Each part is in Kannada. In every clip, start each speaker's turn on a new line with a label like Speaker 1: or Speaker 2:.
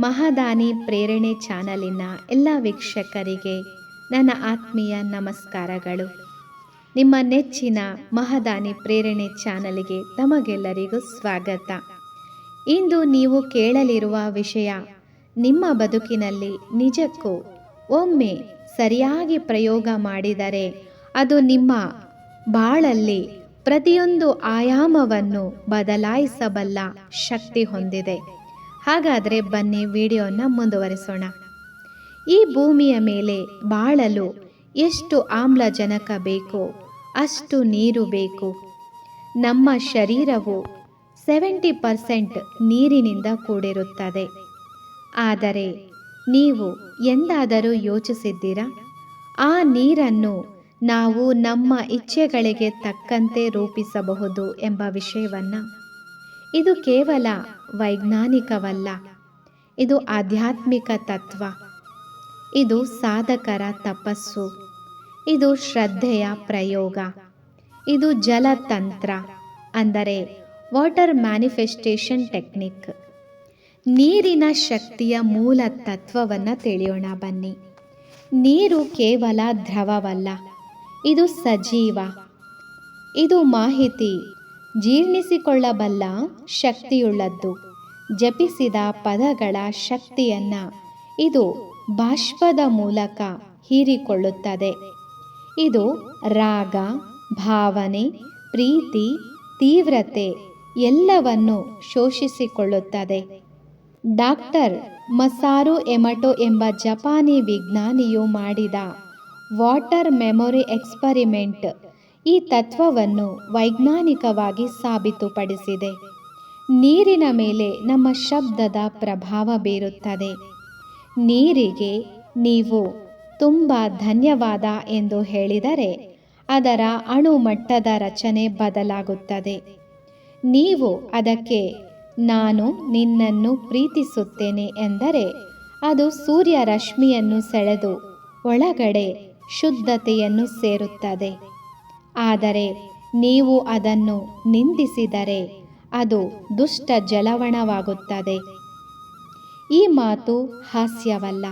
Speaker 1: ಮಹಾದಾನಿ ಪ್ರೇರಣೆ ಚಾನಲಿನ ಎಲ್ಲ ವೀಕ್ಷಕರಿಗೆ ನನ್ನ ಆತ್ಮೀಯ ನಮಸ್ಕಾರಗಳು. ನಿಮ್ಮ ನೆಚ್ಚಿನ ಮಹಾದಾನಿ ಪ್ರೇರಣೆ ಚಾನಲಿಗೆ ತಮಗೆಲ್ಲರಿಗೂ ಸ್ವಾಗತ. ಇಂದು ನೀವು ಕೇಳಲಿರುವ ವಿಷಯ, ನಿಮ್ಮ ಬದುಕಿನಲ್ಲಿ ನಿಜಕ್ಕೂ ಒಮ್ಮೆ ಸರಿಯಾಗಿ ಪ್ರಯೋಗ ಮಾಡಿದರೆ ಅದು ನಿಮ್ಮ ಬಾಳಲ್ಲಿ ಪ್ರತಿಯೊಂದು ಆಯಾಮವನ್ನು ಬದಲಾಯಿಸಬಲ್ಲ ಶಕ್ತಿ ಹೊಂದಿದೆ. ಹಾಗಾದರೆ ಬನ್ನಿ ವಿಡಿಯೋನ ಮುಂದುವರಿಸೋಣ. ಈ ಭೂಮಿಯ ಮೇಲೆ ಬಾಳಲು ಎಷ್ಟು ಆಮ್ಲಜನಕ ಬೇಕೋ, ಅಷ್ಟು ನೀರು ಬೇಕು. ನಮ್ಮ ಶರೀರವು ಸೆವೆಂಟಿ ಪರ್ಸೆಂಟ್ ನೀರಿನಿಂದ ಕೂಡಿರುತ್ತದೆ. ಆದರೆ ನೀವು ಎಂದಾದರೂ ಯೋಚಿಸಿದ್ದೀರಾ? ಆ ನೀರನ್ನು ನಾವು ನಮ್ಮ ಇಚ್ಛೆಗಳಿಗೆ ತಕ್ಕಂತೆ ರೂಪಿಸಬಹುದು ಎಂಬ ವಿಷಯವನ್ನು? ಇದು ಕೇವಲ ವೈಜ್ಞಾನಿಕವಲ್ಲ. ಇದು ಆಧ್ಯಾತ್ಮಿಕ ತತ್ವ. ಇದು ಸಾಧಕರ ತಪಸ್ಸು. ಇದು ಶ್ರದ್ಧೆಯ ಪ್ರಯೋಗ. ಇದು ಜಲತಂತ್ರ, ಅಂದರೆ ವಾಟರ್ ಮ್ಯಾನಿಫೆಸ್ಟೇಷನ್ ಟೆಕ್ನಿಕ್. ನೀರಿನ ಶಕ್ತಿಯ ಮೂಲ ತತ್ವವನ್ನು ತಿಳಿಯೋಣ ಬನ್ನಿ. ನೀರು ಕೇವಲ ದ್ರವವಲ್ಲ, ಇದು ಸಜೀವ. ಇದು ಮಾಹಿತಿ. ಜೀರ್ಣಿಸಿಕೊಳ್ಳಬಲ್ಲ ಶಕ್ತಿಯುಳ್ಳದ್ದು. ಜಪಿಸಿದ ಪದಗಳ ಶಕ್ತಿಯನ್ನು ಇದು ಬಾಷ್ಪದ ಮೂಲಕ ಹೀರಿಕೊಳ್ಳುತ್ತದೆ. ಇದು ರಾಗ, ಭಾವನೆ, ಪ್ರೀತಿ, ತೀವ್ರತೆ ಎಲ್ಲವನ್ನು ಶೋಷಿಸಿಕೊಳ್ಳುತ್ತದೆ. ಡಾಕ್ಟರ್ ಮಸಾರು ಎಮಟೋ ಎಂಬ ಜಪಾನಿ ವಿಜ್ಞಾನಿಯು ಮಾಡಿದ ವಾಟರ್ ಮೆಮೊರಿ ಎಕ್ಸ್ಪರಿಮೆಂಟ್ ಈ ತತ್ವವನ್ನು ವೈಜ್ಞಾನಿಕವಾಗಿ ಸಾಬೀತುಪಡಿಸಿದೆ. ನೀರಿನ ಮೇಲೆ ನಮ್ಮ ಶಬ್ದದ ಪ್ರಭಾವ ಬೀರುತ್ತದೆ. ನೀರಿಗೆ ನೀವು ತುಂಬ ಧನ್ಯವಾದ ಎಂದು ಹೇಳಿದರೆ ಅದರ ಅಣುಮಟ್ಟದ ರಚನೆ ಬದಲಾಗುತ್ತದೆ. ನೀವು ಅದಕ್ಕೆ ನಾನು ನಿನ್ನನ್ನು ಪ್ರೀತಿಸುತ್ತೇನೆ ಎಂದರೆ ಅದು ಸೂರ್ಯ ರಶ್ಮಿಯನ್ನು ಸೆಳೆದು ಒಳಗಡೆ ಶುದ್ಧತೆಯನ್ನು ಸೇರುತ್ತದೆ. ಆದರೆ ನೀವು ಅದನ್ನು ನಿಂದಿಸಿದರೆ ಅದು ದುಷ್ಟ ಜಲವಣವಾಗುತ್ತದೆ. ಈ ಮಾತು ಹಾಸ್ಯವಲ್ಲ.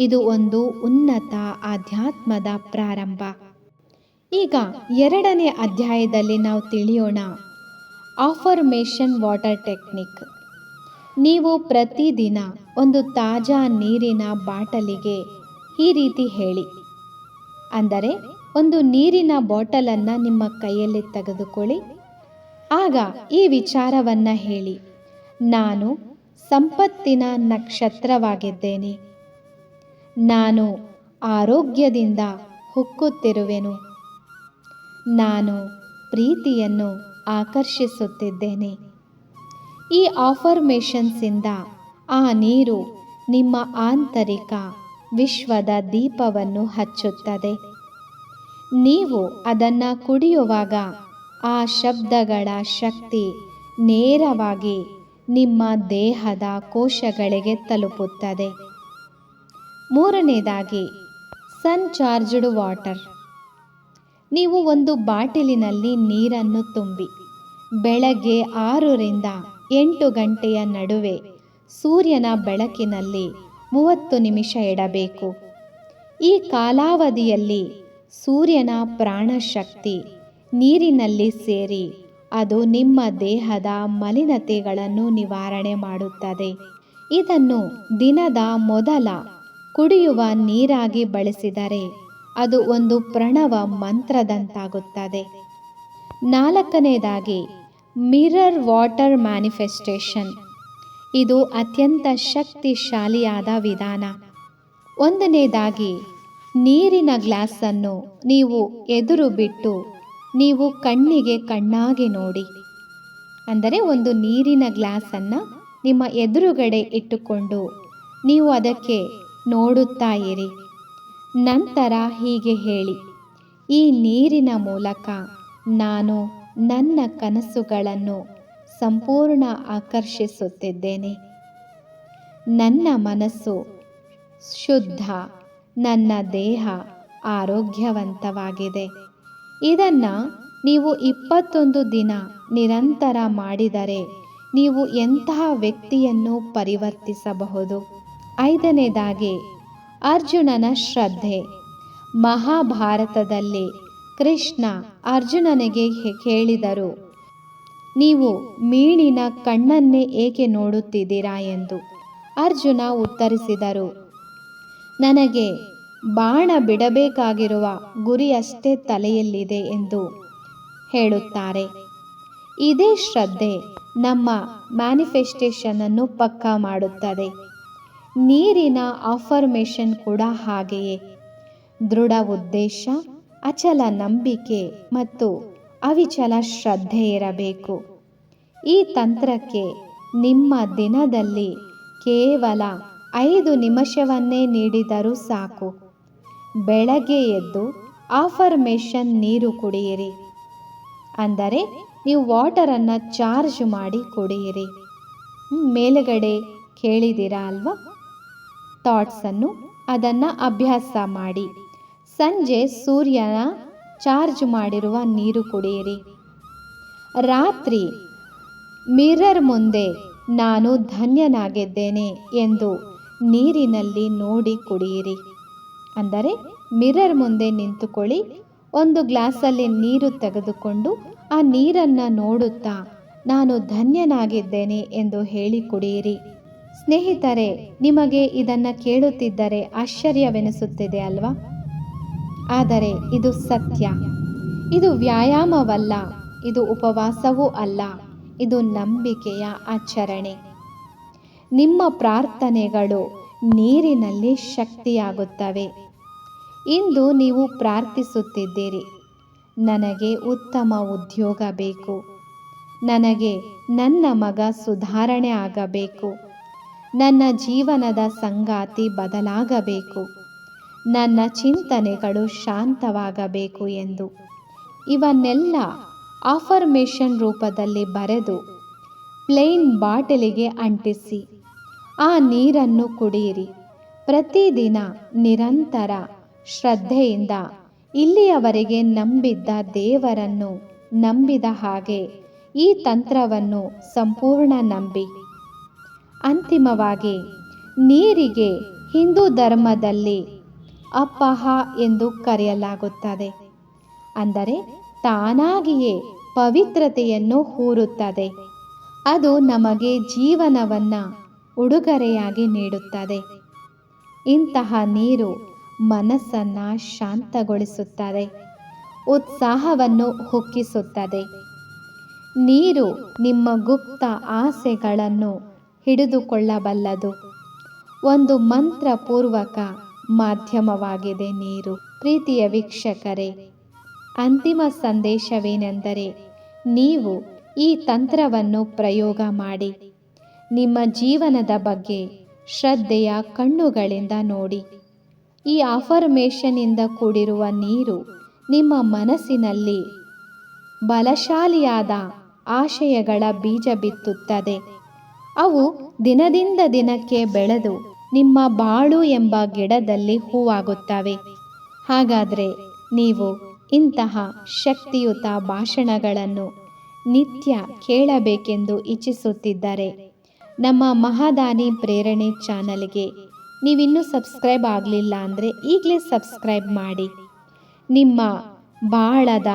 Speaker 1: ಇದು ಒಂದು ಉನ್ನತ ಆಧ್ಯಾತ್ಮದ ಪ್ರಾರಂಭ. ಈಗ ಎರಡನೇ ಅಧ್ಯಾಯದಲ್ಲಿ ನಾವು ತಿಳಿಯೋಣ ಆಫರ್ಮೇಷನ್ ವಾಟರ್ ಟೆಕ್ನಿಕ್ ನೀವು ಪ್ರತಿದಿನ ಒಂದು ತಾಜಾ ನೀರಿನ ಬಾಟಲಿಗೆ ಈ ರೀತಿ ಹೇಳಿ. ಅಂದರೆ ಒಂದು ನೀರಿನ ಬಾಟಲನ್ನು ನಿಮ್ಮ ಕೈಯಲ್ಲಿ ತೆಗೆದುಕೊಳ್ಳಿ. ಆಗ ಈ ವಿಚಾರವನ್ನು ಹೇಳಿ. ನಾನು ಸಂಪತ್ತಿನ ನಕ್ಷತ್ರವಾಗಿದ್ದೇನೆ. ನಾನು ಆರೋಗ್ಯದಿಂದ ಹುಕ್ಕುತ್ತಿರುವೆನು. ನಾನು ಪ್ರೀತಿಯನ್ನು ಆಕರ್ಷಿಸುತ್ತಿದ್ದೇನೆ. ಈ ಆಫರ್ಮೇಷನ್ಸಿಂದ ಆ ನೀರು ನಿಮ್ಮ ಆಂತರಿಕ ವಿಶ್ವದ ದೀಪವನ್ನು ಹಚ್ಚುತ್ತದೆ. ನೀವು ಅದನ್ನು ಕುಡಿಯುವಾಗ ಆ ಶಬ್ದಗಳ ಶಕ್ತಿ ನೇರವಾಗಿ ನಿಮ್ಮ ದೇಹದ ಕೋಶಗಳಿಗೆ ತಲುಪುತ್ತದೆ. ಮೂರನೇದಾಗಿ ಸನ್ ಚಾರ್ಜ್ಡ್ ವಾಟರ್. ನೀವು ಒಂದು ಬಾಟಲಿನಲ್ಲಿ ನೀರನ್ನು ತುಂಬಿ, ಬೆಳಗ್ಗೆ ಆರರಿಂದ ಎಂಟು ಗಂಟೆಯ ನಡುವೆ ಸೂರ್ಯನ ಬೆಳಕಿನಲ್ಲಿ ಮೂವತ್ತು ನಿಮಿಷ ಇಡಬೇಕು. ಈ ಕಾಲಾವಧಿಯಲ್ಲಿ ಸೂರ್ಯನ ಪ್ರಾಣಶಕ್ತಿ ನೀರಿನಲ್ಲಿ ಸೇರಿ, ಅದು ನಿಮ್ಮ ದೇಹದ ಮಲಿನತೆಗಳನ್ನು ನಿವಾರಣೆ ಮಾಡುತ್ತದೆ. ಇದನ್ನು ದಿನದ ಮೊದಲ ಕುಡಿಯುವ ನೀರಾಗಿ ಬಳಸಿದರೆ ಅದು ಒಂದು ಪ್ರಣವ ಮಂತ್ರದಂತಾಗುತ್ತದೆ. ನಾಲ್ಕನೇದಾಗಿ, ಮಿರರ್ ವಾಟರ್ ಮ್ಯಾನಿಫೆಸ್ಟೇಷನ್. ಇದು ಅತ್ಯಂತ ಶಕ್ತಿಶಾಲಿಯಾದ ವಿಧಾನ. ಒಂದನೇದಾಗಿ ನೀರಿನ ಗ್ಲಾಸನ್ನು ನೀವು ಎದುರು ಬಿಟ್ಟು ನೀವು ಕಣ್ಣಿಗೆ ಕಣ್ಣಾಗಿ ನೋಡಿ. ಅಂದರೆ ಒಂದು ನೀರಿನ ಗ್ಲಾಸನ್ನು ನಿಮ್ಮ ಎದುರುಗಡೆ ಇಟ್ಟುಕೊಂಡು ನೀವು ಅದಕ್ಕೆ ನೋಡುತ್ತಾ ಇರಿ. ನಂತರ ಹೀಗೆ ಹೇಳಿ, ಈ ನೀರಿನ ಮೂಲಕ ನಾನು ನನ್ನ ಕನಸುಗಳನ್ನು ಸಂಪೂರ್ಣ ಆಕರ್ಷಿಸುತ್ತಿದ್ದೇನೆ. ನನ್ನ ಮನಸ್ಸು ಶುದ್ಧ. ನನ್ನ ದೇಹ ಆರೋಗ್ಯವಂತವಾಗಿದೆ. ಇದನ್ನು ನೀವು ಇಪ್ಪತ್ತೊಂದು ದಿನ ನಿರಂತರ ಮಾಡಿದರೆ ನೀವು ಎಂತಹ ವ್ಯಕ್ತಿಯನ್ನು ಪರಿವರ್ತಿಸಬಹುದು? ಐದನೇದಾಗಿ, ಅರ್ಜುನನ ಶ್ರದ್ಧೆ. ಮಹಾಭಾರತದಲ್ಲಿ ಕೃಷ್ಣ ಅರ್ಜುನನಿಗೆ ಹೇಳಿದರು, ನೀವು ಮೀನಿನ ಕಣ್ಣನ್ನೇ ಏಕೆ ನೋಡುತ್ತಿದ್ದೀರಾ? ಎಂದು. ಅರ್ಜುನ ಉತ್ತರಿಸಿದರು ನನಗೆ ಬಾಣ ಬಿಡಬೇಕಾಗಿರುವ ಗುರಿಯಷ್ಟೇ ತಲೆಯಲ್ಲಿದೆ ಎಂದು ಹೇಳುತ್ತಾರೆ. ಇದೇ ಶ್ರದ್ಧೆ ನಮ್ಮ ಮ್ಯಾನಿಫೆಸ್ಟೇಷನ್ ಅನ್ನು ಪಕ್ಕಾ ಮಾಡುತ್ತದೆ. ನೀರಿನ ಆಫರ್ಮೇಷನ್ ಕೂಡ ಹಾಗೆಯೇ. ದೃಢ ಉದ್ದೇಶ, ಅಚಲ ನಂಬಿಕೆ ಮತ್ತು ಅವಿಚಲ ಶ್ರದ್ಧೆ ಇರಬೇಕು. ಈ ತಂತ್ರಕ್ಕೆ ನಿಮ್ಮ ದಿನದಲ್ಲಿ ಕೇವಲ ಐದು ನಿಮಿಷವನ್ನೇ ನೀಡಿದರೂ ಸಾಕು. ಬೆಳಗ್ಗೆ ಎದ್ದು ಆಫರ್ಮೇಷನ್ ನೀರು ಕುಡಿಯಿರಿ. ಅಂದರೆ ನೀವು ವಾಟರನ್ನು ಚಾರ್ಜ್ ಮಾಡಿ ಕುಡಿಯಿರಿ. ಮೇಲುಗಡೆ ಕೇಳಿದ್ದೀರಾ ಅಲ್ವಾ? ಥಾಟ್ಸನ್ನು ಅದನ್ನು ಅಭ್ಯಾಸ ಮಾಡಿ. ಸಂಜೆ ಸೂರ್ಯನ ಚಾರ್ಜ್ ಮಾಡಿರುವ ನೀರು ಕುಡಿಯಿರಿ. ರಾತ್ರಿ ಮಿರರ್ ಮುಂದೆ ನಾನು ಧನ್ಯನಾಗಿದ್ದೇನೆ ಎಂದು ನೀರಿನಲ್ಲಿ ನೋಡಿ ಕುಡಿಯಿರಿ. ಅಂದರೆ ಮಿರರ್ ಮುಂದೆ ನಿಂತುಕೊಳ್ಳಿ. ಒಂದು ಗ್ಲಾಸಲ್ಲಿ ನೀರು ತೆಗೆದುಕೊಂಡು ಆ ನೀರನ್ನು ನೋಡುತ್ತಾ, ನಾನು ಧನ್ಯನಾಗಿದ್ದೇನೆ ಎಂದು ಹೇಳಿ ಕುಡಿಯಿರಿ. ಸ್ನೇಹಿತರೆ, ನಿಮಗೆ ಇದನ್ನು ಕೇಳುತ್ತಿದ್ದರೆ ಆಶ್ಚರ್ಯವೆನಿಸುತ್ತಿದೆ ಅಲ್ವಾ? ಆದರೆ ಇದು ಸತ್ಯ. ಇದು ವ್ಯಾಯಾಮವಲ್ಲ. ಇದು ಉಪವಾಸವೂ ಅಲ್ಲ. ಇದು ನಂಬಿಕೆಯ ಆಚರಣೆ. ನಿಮ್ಮ ಪ್ರಾರ್ಥನೆಗಳು ನೀರಿನಲ್ಲಿ ಶಕ್ತಿಯಾಗುತ್ತವೆ. ಇಂದು ನೀವು ಪ್ರಾರ್ಥಿಸುತ್ತಿದ್ದೀರಿ. ನನಗೆ ಉತ್ತಮ ಉದ್ಯೋಗ ಬೇಕು. ನನಗೆ ನನ್ನ ಮಗ ಸುಧಾರಣೆ ಆಗಬೇಕು. ನನ್ನ ಜೀವನದ ಸಂಗಾತಿ ಬದಲಾಗಬೇಕು. ನನ್ನ ಚಿಂತನೆಗಳು ಶಾಂತವಾಗಬೇಕು ಎಂದು. ಇವನ್ನೆಲ್ಲ ಆಫರ್ಮೇಷನ್ ರೂಪದಲ್ಲಿ ಬರೆದು, ಪ್ಲೇನ್ ಬಾಟಲಿಗೆ ಅಂಟಿಸಿ. ಆ ನೀರನ್ನು ಕುಡಿಯಿರಿ. ಪ್ರತಿದಿನ ನಿರಂತರ ಶ್ರದ್ಧೆಯಿಂದ ಇಲ್ಲಿಯವರೆಗೆ ನಂಬಿದ್ದ ದೇವರನ್ನು ನಂಬಿದ ಹಾಗೆ ಈ ತಂತ್ರವನ್ನು ಸಂಪೂರ್ಣ ನಂಬಿ. ಅಂತಿಮವಾಗಿ, ನೀರಿಗೆ ಹಿಂದೂ ಧರ್ಮದಲ್ಲಿ ಅಪಹ ಎಂದು ಕರೆಯಲಾಗುತ್ತದೆ. ಅಂದರೆ ತಾನಾಗಿಯೇ ಪವಿತ್ರತೆಯನ್ನು ಹೂರುತ್ತದೆ. ಅದು ನಮಗೆ ಜೀವನವನ್ನು ಉಡುಗೊರೆಯಾಗಿ ನೀಡುತ್ತದೆ. ಇಂತಹ ನೀರು ಮನಸ್ಸನ್ನು ಶಾಂತಗೊಳಿಸುತ್ತದೆ. ಉತ್ಸಾಹವನ್ನು ಹುಕ್ಕಿಸುತ್ತದೆ. ನೀರು ನಿಮ್ಮ ಗುಪ್ತ ಆಸೆಗಳನ್ನು ಹಿಡಿದುಕೊಳ್ಳಬಲ್ಲದು. ಒಂದು ಮಂತ್ರಪೂರ್ವಕ ಮಾಧ್ಯಮವಾಗಿದೆ ನೀರು. ಪ್ರೀತಿಯ ವೀಕ್ಷಕರೇ, ಅಂತಿಮ ಸಂದೇಶವೇನೆಂದರೆ, ನೀವು ಈ ತಂತ್ರವನ್ನು ಪ್ರಯೋಗ ಮಾಡಿ. ನಿಮ್ಮ ಜೀವನದ ಬಗ್ಗೆ ಶ್ರದ್ಧೆಯ ಕಣ್ಣುಗಳಿಂದ ನೋಡಿ. ಈ ಅಫರ್ಮೇಷನ್ನಿಂದ ಕೂಡಿರುವ ನೀರು ನಿಮ್ಮ ಮನಸ್ಸಿನಲ್ಲಿ ಬಲಶಾಲಿಯಾದ ಆಶಯಗಳ ಬೀಜ ಬಿತ್ತುತ್ತದೆ. ಅವು ದಿನದಿಂದ ದಿನಕ್ಕೆ ಬೆಳೆದು ನಿಮ್ಮ ಬಾಳು ಎಂಬ ಗಿಡದಲ್ಲಿ ಹೂವಾಗುತ್ತವೆ. ಹಾಗಾದರೆ ನೀವು ಇಂತಹ ಶಕ್ತಿಯುತ ಭಾಷಣಗಳನ್ನು ನಿತ್ಯ ಕೇಳಬೇಕೆಂದು ಇಚ್ಛಿಸುತ್ತಿದ್ದರೆ ನಮ್ಮ ಮಹಾದಾನಿ ಪ್ರೇರಣೆ ಚಾನಲ್ಗೆ ನೀವಿನ್ನೂ ಸಬ್ಸ್ಕ್ರೈಬ್ ಆಗಲಿಲ್ಲ ಅಂದರೆ ಈಗಲೇ ಸಬ್ಸ್ಕ್ರೈಬ್ ಮಾಡಿ. ನಿಮ್ಮ ಬಾಳದ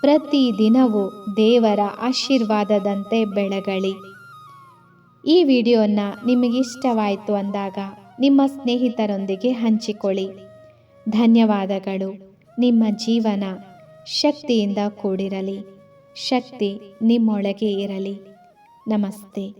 Speaker 1: ಪ್ರತಿ ದಿನವೂ ದೇವರ ಆಶೀರ್ವಾದದಂತೆ ಬೆಳಗಲಿ ಈ ವಿಡಿಯೋನ ನಿಮಗಿಷ್ಟವಾಯಿತು ಅಂದಾಗ ನಿಮ್ಮ ಸ್ನೇಹಿತರೊಂದಿಗೆ ಹಂಚಿಕೊಳ್ಳಿ. ಧನ್ಯವಾದಗಳು. ನಿಮ್ಮ ಜೀವನ ಶಕ್ತಿಯಿಂದ ಕೂಡಿರಲಿ. ಶಕ್ತಿ ನಿಮ್ಮೊಳಗೆ ಇರಲಿ. ನಮಸ್ತೆ.